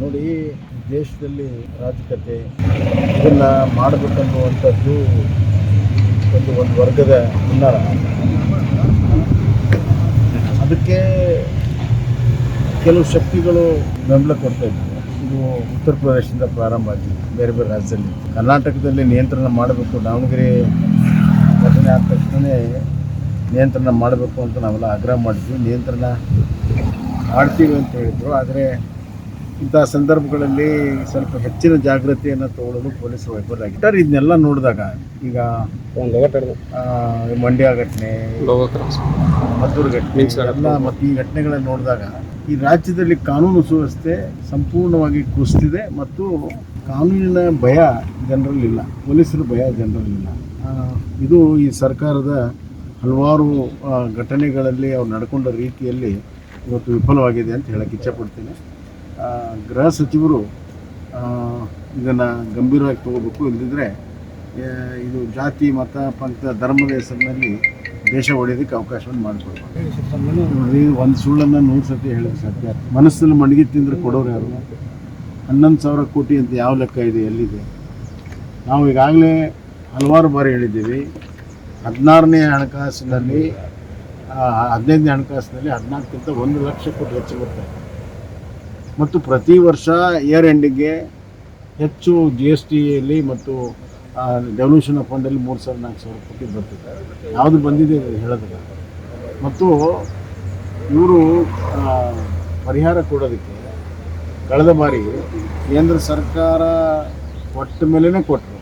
ನೋಡಿ, ದೇಶದಲ್ಲಿ ರಾಜಕತೆ ಇದನ್ನ ಮಾಡಬೇಕನ್ನುವಂಥದ್ದು ಒಂದು ಒಂದು ವರ್ಗದ ಹುನ್ನಾರ. ಅದಕ್ಕೆ ಕೆಲವು ಶಕ್ತಿಗಳು ಬೆಂಬಲ ಕೊಡ್ತಾ ಇದ್ವು. ಇದು ಉತ್ತರ ಪ್ರದೇಶದಿಂದ ಪ್ರಾರಂಭ ಆಗಿದೆ. ಬೇರೆ ಬೇರೆ ರಾಜ್ಯದಲ್ಲಿ. ಕರ್ನಾಟಕದಲ್ಲಿ ನಿಯಂತ್ರಣ ಮಾಡಬೇಕು ದಾವಣಗೆರೆ ಘಟನೆ ಆದ ತಕ್ಷಣವೇ ನಿಯಂತ್ರಣ ಮಾಡಬೇಕು ಅಂತ ನಾವೆಲ್ಲ ಆಗ್ರಹ ಮಾಡಿದ್ವಿ. ನಿಯಂತ್ರಣ ಮಾಡ್ತೀವಿ ಅಂತ ಹೇಳಿದರು. ಆದರೆ ಇಂಥ ಸಂದರ್ಭಗಳಲ್ಲಿ ಸ್ವಲ್ಪ ಹೆಚ್ಚಿನ ಜಾಗೃತಿಯನ್ನು ತಗೊಳ್ಳಲು ಪೊಲೀಸರು ವೈಫಲ್ಯಾಗಿದ್ದಾರೆ ಇದನ್ನೆಲ್ಲ ನೋಡಿದಾಗ ಈಗ ಮಂಡ್ಯ ಘಟನೆ ಮದ್ದೂರು ಘಟನೆ ಎಲ್ಲ ಮತ್ತು ಈ ಘಟನೆಗಳನ್ನು ನೋಡಿದಾಗ ಈ ರಾಜ್ಯದಲ್ಲಿ ಕಾನೂನು ಸುವ್ಯವಸ್ಥೆ ಸಂಪೂರ್ಣವಾಗಿ ಕುಸಿದಿದೆ ಮತ್ತು ಕಾನೂನಿನ ಭಯ ಜನರಲ್ಲಿಲ್ಲ ಪೊಲೀಸರ ಭಯ ಜನರಲ್ಲಿಲ್ಲ. ಇದು ಈ ಸರ್ಕಾರದ ಹಲವಾರು ಘಟನೆಗಳಲ್ಲಿ ಅವ್ರು ನಡ್ಕೊಂಡ ರೀತಿಯಲ್ಲಿ ಇವತ್ತು ವಿಫಲವಾಗಿದೆ ಅಂತ ಹೇಳಕ್ಕೆ ಇಚ್ಛಪಡ್ತೇನೆ. ಗೃಹ ಸಚಿವರು ಇದನ್ನು ಗಂಭೀರವಾಗಿ ತಗೋಬೇಕು ಇಲ್ಲದಿದ್ದರೆ ಇದು ಜಾತಿ ಮತ ಪಂಥ ಧರ್ಮದ ಹೆಸರಿನಲ್ಲಿ ದೇಶ ಒಡೆಯೋದಕ್ಕೆ ಅವಕಾಶವನ್ನು ಮಾಡಿಕೊಡ್ಬೇಕು. ಒಂದು ಸುಳ್ಳನ್ನು ನೂರು ಸತಿ ಹೇಳೋಕ್ಕೆ ಸಾಧ್ಯ. ಮನಸ್ಸಲ್ಲಿ ಮಣಗಿ ತಿಂದರೆ ಕೊಡೋರು ಯಾರು? ಹನ್ನೊಂದು ಸಾವಿರ ಕೋಟಿ ಅಂತ ಯಾವ ಲೆಕ್ಕ ಇದೆ, ಎಲ್ಲಿದೆ? ನಾವು ಈಗಾಗಲೇ ಹಲವಾರು ಬಾರಿ ಹೇಳಿದ್ದೀವಿ. ಹದಿನಾರನೇ ಹಣಕಾಸಿನಲ್ಲಿ ಹದಿನೈದನೇ ಹಣಕಾಸಿನಲ್ಲಿ ಹದಿನಾಲ್ಕಿಂತ ಒಂದು ಲಕ್ಷ ಕೋಟಿ ಹೆಚ್ಚು ಬರ್ತದೆ ಮತ್ತು ಪ್ರತಿ ವರ್ಷ ಇಯರ್ ಎಂಡಿಗೆ ಹೆಚ್ಚು ಜಿ ಎಸ್ ಟಿಯಲ್ಲಿ ಮತ್ತು ಡೆವಲ್ಯೂಷನ್ ಆಫ್ ಫಂಡಲ್ಲಿ ಮೂರು ಸಾವಿರ, ನಾಲ್ಕು ಸಾವಿರ ಕೋಟಿ ಬರ್ತದೆ. ಯಾವುದು ಬಂದಿದೆ ಹೇಳೋದಿಲ್ಲ. ಮತ್ತು ಇವರು ಪರಿಹಾರ ಕೊಡೋದಕ್ಕೆ ಕಳೆದ ಬಾರಿ ಕೇಂದ್ರ ಸರ್ಕಾರ ಕೊಟ್ಟ ಮೇಲೇ ಕೊಟ್ಟರು